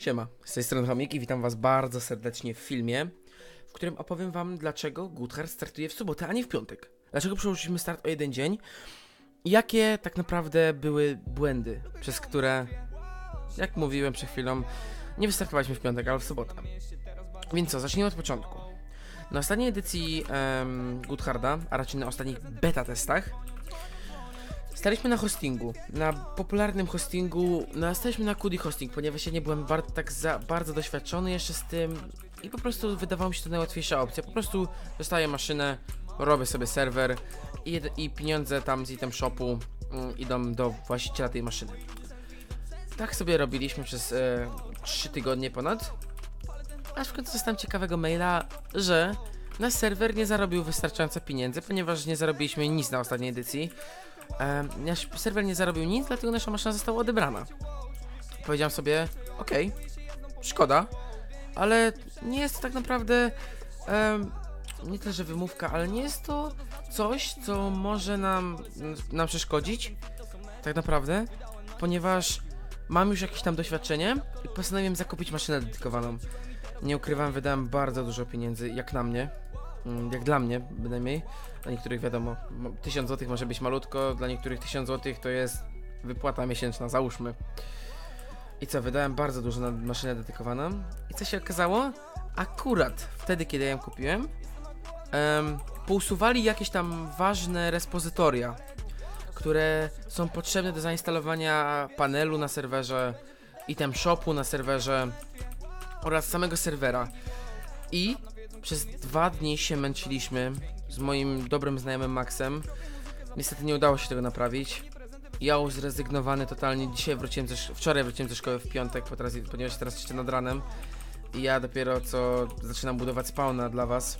Siema, z tej strony Chomik i witam was bardzo serdecznie w filmie, w którym opowiem wam dlaczego Goodhart startuje w sobotę, a nie w piątek. Dlaczego przełożyliśmy start o jeden dzień i jakie tak naprawdę były błędy, przez które, jak mówiłem przed chwilą, nie wystartowaliśmy w piątek, ale w sobotę. Więc co, zacznijmy od początku. Na ostatniej edycji um, Goodharda, a raczej na ostatnich beta testach, Staliśmy na hostingu, na popularnym hostingu, no staliśmy na Kudi Hosting, ponieważ ja nie byłem tak za bardzo doświadczony jeszcze z tym i po prostu wydawało mi się to najłatwiejsza opcja. Po prostu dostaję maszynę, robię sobie serwer i, i pieniądze tam z item shopu mm, idą do właściciela tej maszyny. Tak sobie robiliśmy przez e, 3 tygodnie ponad, aż w końcu dostałem ciekawego maila, że nasz serwer nie zarobił wystarczająco pieniędzy, ponieważ nie zarobiliśmy nic na ostatniej edycji. Nasz serwer nie zarobił nic, dlatego nasza maszyna została odebrana. Powiedziałem sobie, okej, szkoda, ale nie jest to tak naprawdę nie tyle, że wymówka, ale nie jest to coś, co może nam, nam przeszkodzić, tak naprawdę, ponieważ mam już jakieś tam doświadczenie i postanowiłem zakupić maszynę dedykowaną. Nie ukrywam, wydałem bardzo dużo pieniędzy, jak na mnie, jak dla mnie bynajmniej. Dla niektórych wiadomo, mo- 1000 zł może być malutko, dla niektórych 1000 zł to jest wypłata miesięczna, załóżmy. I co, wydałem bardzo dużo na maszynę dedykowaną. I co się okazało? Akurat wtedy, kiedy ja ją kupiłem, em, pousuwali jakieś tam ważne respozytoria, które są potrzebne do zainstalowania panelu na serwerze, item shopu na serwerze oraz samego serwera. I przez dwa dni się męczyliśmy z moim dobrym znajomym Maxem. Niestety nie udało się tego naprawić. Ja już zrezygnowany totalnie. Dzisiaj wróciłem ze, wczoraj wróciłem ze szkoły w piątek, po teraz, ponieważ teraz jeszcze nad ranem. I ja dopiero co zaczynam budować spawna dla was.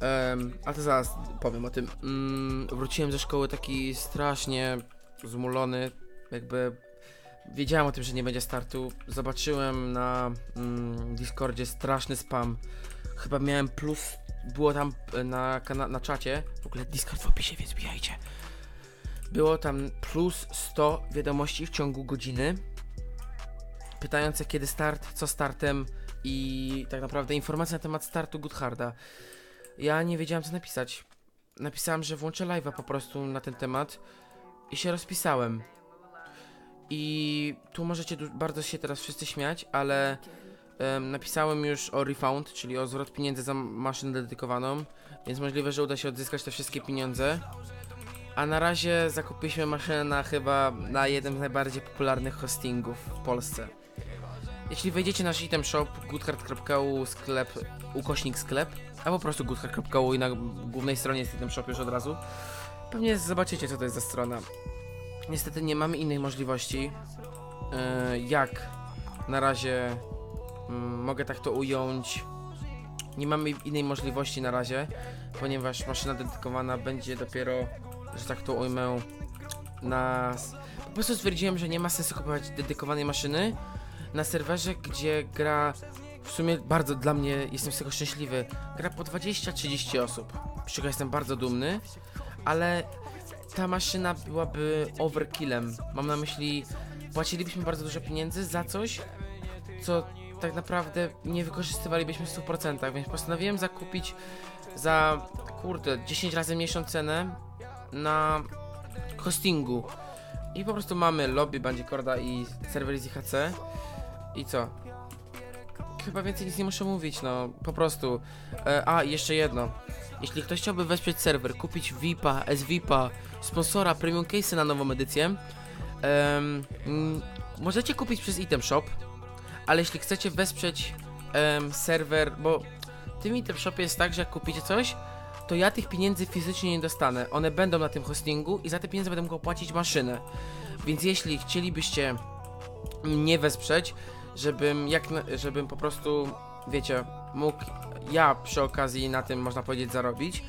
Em, a to zaraz powiem o tym. Mm, wróciłem ze szkoły taki strasznie zmulony, jakby wiedziałem o tym, że nie będzie startu. Zobaczyłem na mm, Discordzie straszny spam. Chyba miałem plus, było tam e, na, kana- na czacie, w ogóle Discord w opisie, więc bijajcie. Było tam plus 100 wiadomości w ciągu godziny, pytające kiedy start, co startem i tak naprawdę informacje na temat startu Goodharda. Ja nie wiedziałem co napisać. Napisałem, że włączę live'a po prostu na ten temat i się rozpisałem. I tu możecie bardzo się teraz wszyscy śmiać, ale em, napisałem już o refund, czyli o zwrot pieniędzy za maszynę dedykowaną, więc możliwe, że uda się odzyskać te wszystkie pieniądze. A na razie zakupiliśmy maszynę na chyba na jednym z najbardziej popularnych hostingów w Polsce. Jeśli wejdziecie na nasz item shop goodhard.u sklep, ukośnik sklep, a po prostu goodhard.u i na głównej stronie jest item shop już od razu, pewnie zobaczycie co to jest za strona. Niestety nie mamy innej możliwości, e, jak na razie mm, mogę tak to ująć. Nie mamy innej możliwości na razie, ponieważ maszyna dedykowana będzie dopiero, że tak to ujmę, na. Po prostu stwierdziłem, że nie ma sensu kupować dedykowanej maszyny na serwerze, gdzie gra w sumie bardzo dla mnie, jestem z tego szczęśliwy, gra po 20-30 osób. Z czego jestem bardzo dumny, ale ta maszyna byłaby overkillem. Mam na myśli, płacilibyśmy bardzo dużo pieniędzy za coś, co tak naprawdę nie wykorzystywalibyśmy w 100%, więc postanowiłem zakupić za, kurde, 10 razy mniejszą cenę na hostingu. I po prostu mamy lobby Bandicorda i serwer z IHC. I co? Chyba więcej nic nie muszę mówić, no po prostu. E, a, jeszcze jedno. Jeśli ktoś chciałby wesprzeć serwer, kupić VIPa, SVIPa, sponsora, premium case na nową edycję, em, możecie kupić przez item shop, ale jeśli chcecie wesprzeć em, serwer, bo w tym item shopie jest tak, że jak kupicie coś, to ja tych pieniędzy fizycznie nie dostanę. One będą na tym hostingu i za te pieniądze będę mógł płacić maszynę. Więc jeśli chcielibyście mnie wesprzeć, żebym jak żebym po prostu, wiecie, mógł ja przy okazji na tym można powiedzieć zarobić,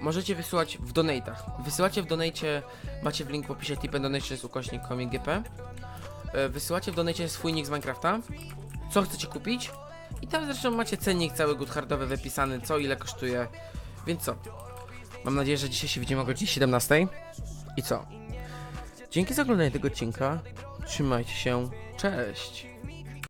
możecie wysyłać w donatach. Wysyłacie w donacie, macie w link w opisie tip and donations ukośnik komik.gp E, Wysyłacie w donacie swój nick z Minecrafta, co chcecie kupić i tam zresztą macie cennik cały goodhardowy wypisany, co ile kosztuje, więc co? Mam nadzieję, że dzisiaj się widzimy o godzinie 17 i co? Dzięki za oglądanie tego odcinka. Trzymajcie się. Cześć.